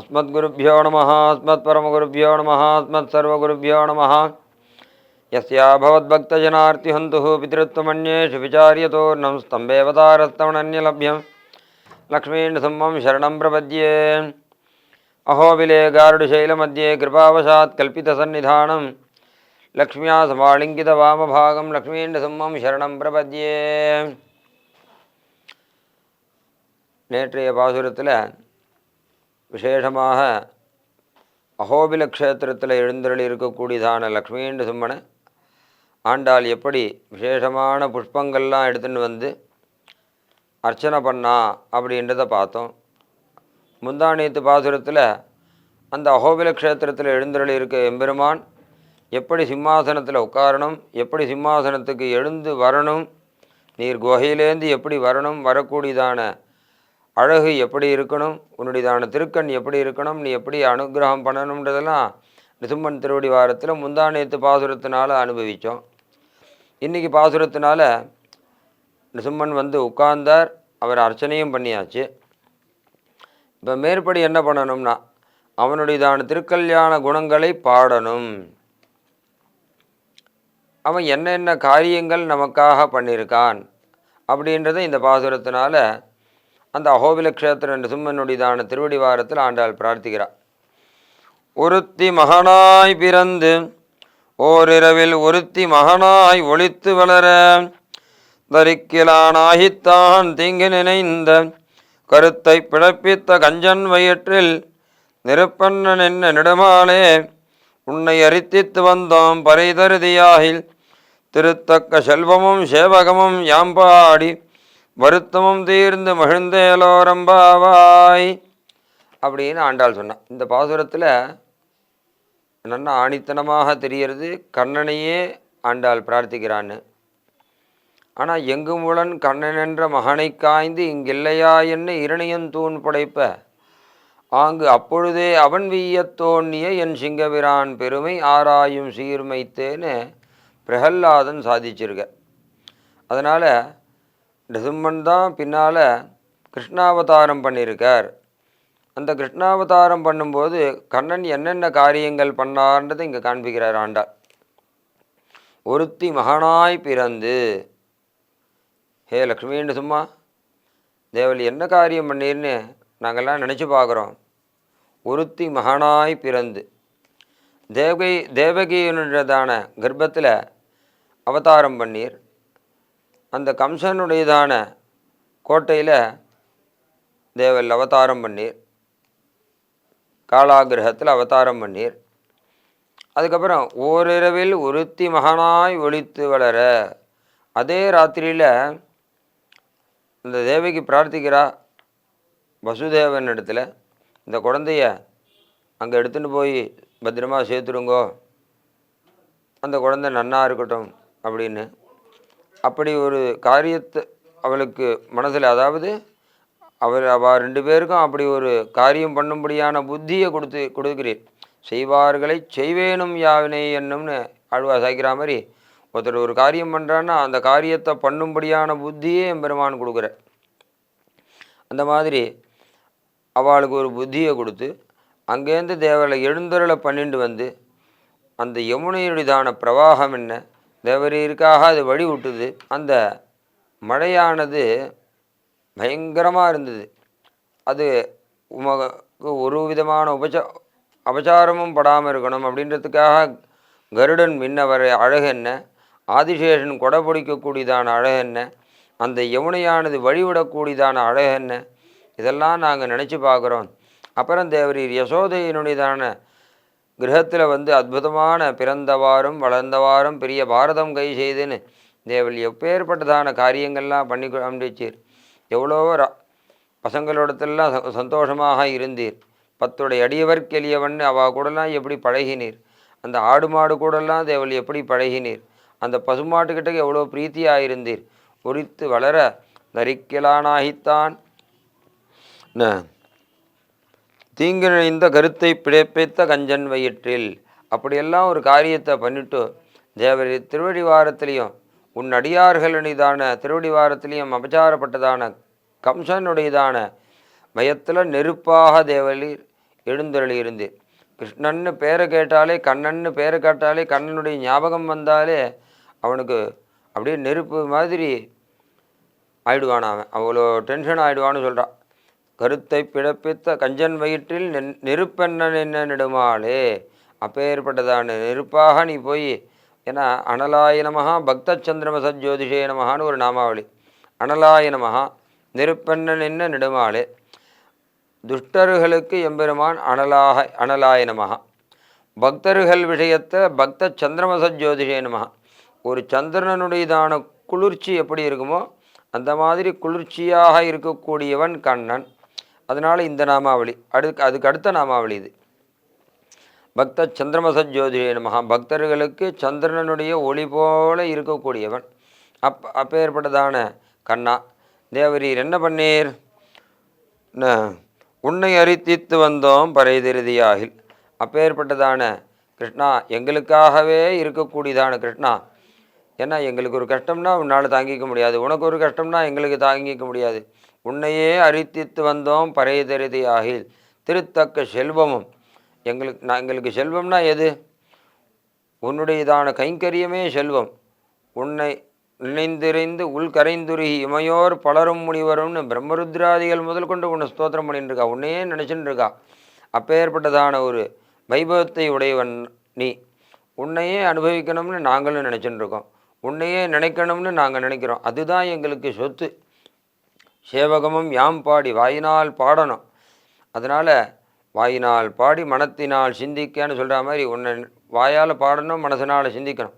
अस्मद्गुरुभ्यो नमः अस्मत्परमगुरुभ्यो नमः अस्मत्सर्वगुरुभ्यो नमः यस्या भवद्भक्तजनार्तिहन्तुः पितृत्वमन्येषु विचार्यतोर्णं स्तम्भेवतारस्तमनन्यलभ्यं लक्ष्मीनृसिंहं शरणं प्रपद्ये अहोबिले गारुडशैलमध्ये कृपावशात् कल्पितसन्निधानं लक्ष्म्या समालिङ्गितवामभागं लक्ष्मीनृसिंहं शरणं प्रपद्ये நேற்றைய பாசுரத்தில் விசேஷமாக அகோபில க்ஷேத்திரத்தில் எழுந்தருளி இருக்கக்கூடியதான லக்ஷ்மீண்டு சும்மனை ஆண்டாள் எப்படி விசேஷமான புஷ்பங்கள்லாம் எடுத்துன்னு வந்து அர்ச்சனை பண்ணா அப்படின்றத பார்த்தோம். முந்தானியத்து பாசுரத்தில் அந்த அகோபில க்ஷேத்திரத்தில் எழுந்தருளி இருக்க எம்பெருமான் எப்படி சிம்மாசனத்தில் உட்காரணும் எப்படி சிம்மாசனத்துக்கு எழுந்து வரணும் நீர் குகையிலேருந்து எப்படி வரணும் வரக்கூடியதான அழகு எப்படி இருக்கணும்? உன்னுடையதான திருக்கண் எப்படி இருக்கணும்? நீ எப்படி அனுகிரகம் பண்ணணுன்றதெல்லாம் நிசும்பன் திருவடி வாரத்தில் முந்தானியத்து பாசுரத்தினால் அனுபவித்தோம் இன்றைக்கி பாசுரத்தினால நிசும்பன் வந்து உட்கார்ந்தார். அவர் அர்ச்சனையும் பண்ணியாச்சு. இப்போ மேற்படி என்ன பண்ணணும்னா அவனுடையதான திருக்கல்யாண குணங்களை பாடணும். அவன் என்னென்ன காரியங்கள் நமக்காக பண்ணியிருக்கான் அப்படின்றத இந்த பாசுரத்தினால அந்த அகோபில க்ஷேத்திர நிசும்மனுடையதான திருவடி வாரத்தில் ஆண்டாள் பிரார்த்திக்கிறார் ஒருத்தி மகனாய் பிறந்து ஓரிரவில் ஒருத்தி மகனாய் ஒளித்து வளர தரிக்கிலானாகித்தான் தீங்கு நினைந்த கருத்தை பிழப்பித்த கஞ்சன் வயிற்றில் நிருப்பண்ணன் என்ன நெடுமாலே உன்னை அரித்தித்து வந்தோம் பறைதருதியாகில் திருத்தக்க செல்வமும் சேவகமும் யாம்பாடி வருத்தமும் தீர்ந்து மகிழ்ந்தேலோரம்பாவாய் அப்படின்னு ஆண்டாள் சொன்னான் இந்த பாசுரத்தில் நல்லா ஆணித்தனமாக தெரிகிறது கண்ணனையே ஆண்டாள் பிரார்த்திக்கிறான்னு. ஆனால் எங்குமுளன் கண்ணன் என்ற மகனை காய்ந்து இங்கில்லையா என்ன இரணியன் தூண் படைப்ப. ஆங்கு அப்பொழுதே அவன் வீயத் என் சிங்கவிரான் பெருமை ஆராயும் சீர்மைத்தேன்னு பிரகல்லாதன் சாதிச்சிருக்க. அதனால் நிசும்மன் தான் பின்னால் கிருஷ்ணாவதாரம் பண்ணியிருக்கார். அந்த கிருஷ்ணாவதாரம் பண்ணும்போது கண்ணன் என்னென்ன காரியங்கள் பண்ணார்ன்றதை இங்கே காண்பிக்கிறார் ஆண்டார் ஒருத்தி மகனாய் பிறந்து ஹே லக்ஷ்மின்னு சும்மா? தேவலி என்ன காரியம் பண்ணீர்னு நாங்கள்லாம் நினச்சி பார்க்குறோம். ஒருத்தி மகனாய் பிறந்து தேவகி தேவகியினுடையதான கர்ப்பத்தில் அவதாரம் பண்ணீர். அந்த கம்சனுடையதான கோட்டையில் தேவல் அவதாரம் பண்ணீர். காலாகிரகத்தில் அவதாரம் பண்ணீர். அதுக்கப்புறம் ஓரிரவில் ஒருத்தி மகனாய் ஒழித்து வளர அதே ராத்திரியில் இந்த தேவிக்கு பிரார்த்திக்கிறா வசுதேவன் இடத்துல இந்த குழந்தைய அங்கே எடுத்துன்னு போய் பத்திரமா சேர்த்துடுங்கோ. அந்த குழந்தை நன்னா இருக்கட்டும் அப்படின்னு அப்படி ஒரு காரியத்தை அவளுக்கு மனசில் அதாவது அவர் அவ ரெண்டு பேருக்கும் அப்படி ஒரு காரியம் பண்ணும்படியான புத்தியை கொடுத்து கொடுக்கிறீர். செய்வார்களை செய்வேனும் யாவினை என்னும்னு ஆழ்வா சாய்க்கிற மாதிரி ஒருத்தர் ஒரு காரியம் பண்ணுறான்னா அந்த காரியத்தை பண்ணும்படியான புத்தியே எம்பெருமான் கொடுக்குற அந்த மாதிரி அவளுக்கு ஒரு புத்தியை கொடுத்து அங்கேருந்து தேவரை எழுந்தருளை பண்ணிட்டு வந்து அந்த யமுனையுடையதான பிரவாகம் என்ன? தேவரீருக்காக அது வழி விட்டுது அந்த மழையானது பயங்கரமாக இருந்தது. அது உமக்கு ஒரு விதமான உபச்சா அபச்சாரமும் படாமல் இருக்கணும் அப்படின்றதுக்காக கருடன் மின்னவர் அழகு என்ன? ஆதிசேஷன் கொடை பிடிக்கக்கூடியதான அழகு என்ன? அந்த யமுனையானது வழிவிடக்கூடியதான அழகு என்ன? இதெல்லாம் நாங்கள் நினச்சி பார்க்குறோம். அப்புறம் தேவரீர் யசோதையினுடையதான கிரகத்தில் வந்து அற்புதமான பிறந்தவாறும் வளர்ந்தவாறும் பெரிய பாரதம் கை செய்துன்னு தேவல் எப்பேற்பட்டதான காரியங்கள்லாம் பண்ணி அனுப்பிச்சீர் எவ்வளவோ ர பசங்களோடத்தெல்லாம் ச- சந்தோஷமாக இருந்தீர். பத்துடைய அடியவர்க்கு எளியவன் அவ கூடலாம் எப்படி பழகினீர்? அந்த ஆடு மாடு கூடலாம் தேவல் எப்படி பழகினீர்? அந்த பசுமாட்டுக்கிட்ட எவ்வளோ பிரீத்தியாக இருந்தீர்? உரித்து வளர நரிக்கலானாகித்தான். தீங்கு நினைந்த கருத்தை பிழைப்பித்த கஞ்சன் வயிற்றில். அப்படியெல்லாம் ஒரு காரியத்தை பண்ணிட்டு தேவரி திருவடிவாரத்திலையும் உன் அடியார்களுடையதான திருவடிவாரத்திலையும் அபச்சாரப்பட்டதான கம்சனுடையதான பயத்தில் நெருப்பாக தேவலீர் எழுந்தருளி கிருஷ்ணன்னு பேரை கேட்டாலே கண்ணன்னு பேரை கேட்டாலே கண்ணனுடைய ஞாபகம் வந்தாலே அவனுக்கு அப்படியே நெருப்பு மாதிரி ஆயிடுவான் அவன். அவ்வளோ டென்ஷன் ஆயிடுவான்னு சொல்கிறான் கருத்தை பிறப்பித்த கஞ்சன் வயிற்றில் நென் நெருப்பெண்ணன் என்ன நெடுமாளே அப்பேற்பட்டதான நெருப்பாக நீ போய். ஏன்னா அனலாய நமகா பக்த சந்திரமச ஜோதிஷே நமகான்னு ஒரு நாமாவளி. அனலாய நமகா நெருப்பெண்ணன் என்ன நெடுமாளே? துஷ்டர்களுக்கு எம்பெருமான் அனலாக அனலாய நமகா பக்தர்கள் விஷயத்தை பக்த சந்திரமச ஜோதிஷே நமகா ஒரு சந்திரனுடையதான குளிர்ச்சி எப்படி இருக்குமோ அந்த மாதிரி குளிர்ச்சியாக இருக்கக்கூடியவன் கண்ணன். அதனால் இந்த நாமாவளி. அடுக்கு அதுக்கு அடுத்த நாமாவளி இது. பக்த சந்திரமச ஜோதிஷே நமகா பக்தர்களுக்கு சந்திரனுடைய ஒளி போல இருக்கக்கூடியவன். அப் அப்பேற்பட்டதான கண்ணா. தேவரீர் என்ன பண்ணீர்? ந- உன்னை அரித்தித்து வந்தோம் பறைதிருதியாகில் அப்பேற்பட்டதான கிருஷ்ணா எங்களுக்காகவே இருக்கக்கூடியதான கிருஷ்ணா. ஏன்னா எங்களுக்கு ஒரு கஷ்டம்னா உன்னால் தாங்கிக்க முடியாது. உனக்கு ஒரு கஷ்டம்னா எங்களுக்கு தாங்கிக்க முடியாது. உன்னையே அரித்தித்து வந்தோம் பறைதறிதியாகில் திருத்தக்க செல்வமும். எங்களுக்கு நான் எங்களுக்கு செல்வம்னா எது? உன்னுடையதான கைங்கரியமே செல்வம். உன்னை நினைந்திறைந்து உள்கரைந்துருகி இமையோர் பலரும் முனிவரும்னு பிரம்மருத்ராதிகள் முதல் கொண்டு உன்னை ஸ்தோத்திரம் பண்ணிட்டு இருக்கா உன்னையே நினச்சின்னு இருக்கா அப்பேற்பட்டதான ஒரு வைபவத்தை உடையவன் நீ. உன்னையே அனுபவிக்கணும்னு நாங்களும் நினச்சின்னு இருக்கோம் உன்னையே நினைக்கணும்னு நாங்கள் நினைக்கிறோம். அதுதான் எங்களுக்கு சொத்து. சேவகமும் யாம் பாடி வாயினால் பாடணும். அதனால் வாயினால் பாடி மனத்தினால் சிந்திக்கன்னு சொல்கிற மாதிரி உன்னை வாயால் பாடணும் மனசனால் சிந்திக்கணும்.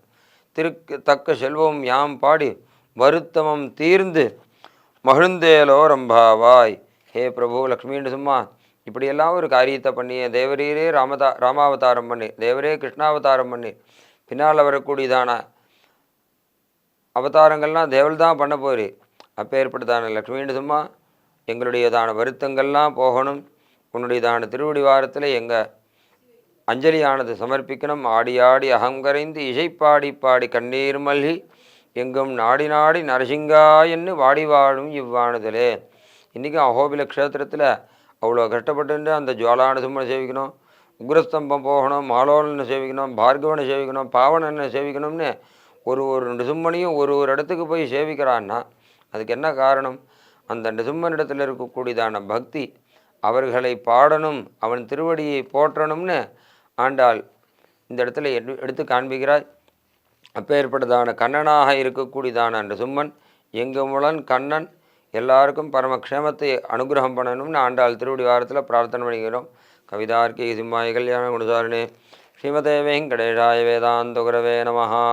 திருக்கு தக்க செல்வம் யாம் பாடி வருத்தமம் தீர்ந்து மகிழ்ந்தேலோ ரம்பாவாய் ஹே பிரபு லக்ஷ்மின்னு சும்மா இப்படியெல்லாம் ஒரு காரியத்தை பண்ணி தேவரீரே ராமதா ராமாவதாரம் பண்ணி தேவரே கிருஷ்ணாவதாரம் பண்ணி பின்னால் வரக்கூடியதான அவதாரங்கள்லாம் தேவல் தான் பண்ண போயிரு அப்போ ஏற்பட்டதான லக்ஷ்மின்னு சும்மா எங்களுடையதான வருத்தங்கள்லாம் போகணும். உன்னுடையதான திருவடி வாரத்தில் எங்கள் அஞ்சலியானது சமர்ப்பிக்கணும். ஆடி ஆடி அகங்கரைந்து இசைப்பாடி பாடி கண்ணீர் மல்கி எங்கும் நாடி நாடி நரசிங்கா என்று வாடி வாழும் இவ்வானதிலே. இன்றைக்கும் அகோபில க்ஷேத்திரத்தில் அவ்வளோ கஷ்டப்பட்டு அந்த ஜுவாலான சும்மனை சேவிக்கணும். உக்ரஸ்தம்பம் போகணும் மாலோலனை சேவிக்கணும் பார்கவனை சேவிக்கணும் பாவனனை சேவிக்கணும்னு ஒரு ஒரு நிசும்மனையும் ஒரு ஒரு இடத்துக்கு போய் சேவிக்கிறான்னா அதுக்கு என்ன காரணம்? அந்த நிசும்மனிடத்தில் இருக்கக்கூடியதான பக்தி அவர்களை பாடணும் அவன் திருவடியை போற்றணும்னு ஆண்டாள் இந்த இடத்துல எடுத்து காண்பிக்கிறாய் அப்பேற்பட்டதான கண்ணனாக இருக்கக்கூடியதான அந்த சும்மன் எங்குமுளன் கண்ணன் எல்லாருக்கும் பரமக்ஷேமத்தை அனுகிரகம் பண்ணணும்னு ஆண்டாள் திருவடி வாரத்தில் பிரார்த்தனை பண்ணிக்கிறோம். கவிதார்க்கி சிம்மாய கல்யாண குணசாரணே ஸ்ரீமதே வெங்கடேஷாய வேதாந்த குரவே நமஹா.